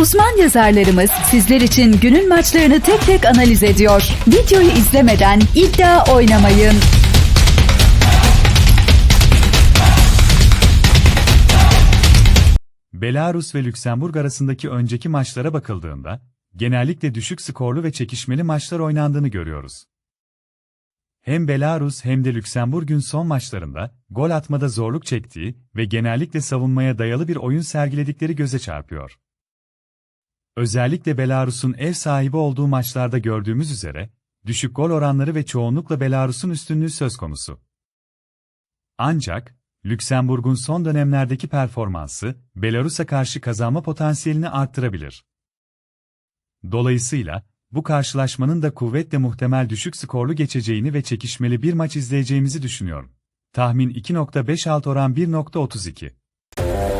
Uzman yazarlarımız sizler için günün maçlarını tek tek analiz ediyor. Videoyu izlemeden iddia oynamayın. Belarus ve Lüksemburg arasındaki önceki maçlara bakıldığında, genellikle düşük skorlu ve çekişmeli maçlar oynandığını görüyoruz. Hem Belarus hem de Lüksemburg'un son maçlarında, gol atmada zorluk çektiği ve genellikle savunmaya dayalı bir oyun sergiledikleri göze çarpıyor. Özellikle Belarus'un ev sahibi olduğu maçlarda gördüğümüz üzere, düşük gol oranları ve çoğunlukla Belarus'un üstünlüğü söz konusu. Ancak, Lüksemburg'un son dönemlerdeki performansı, Belarus'a karşı kazanma potansiyelini arttırabilir. Dolayısıyla, bu karşılaşmanın da kuvvetle muhtemel düşük skorlu geçeceğini ve çekişmeli bir maç izleyeceğimizi düşünüyorum. Tahmin 2.56 oran 1.32.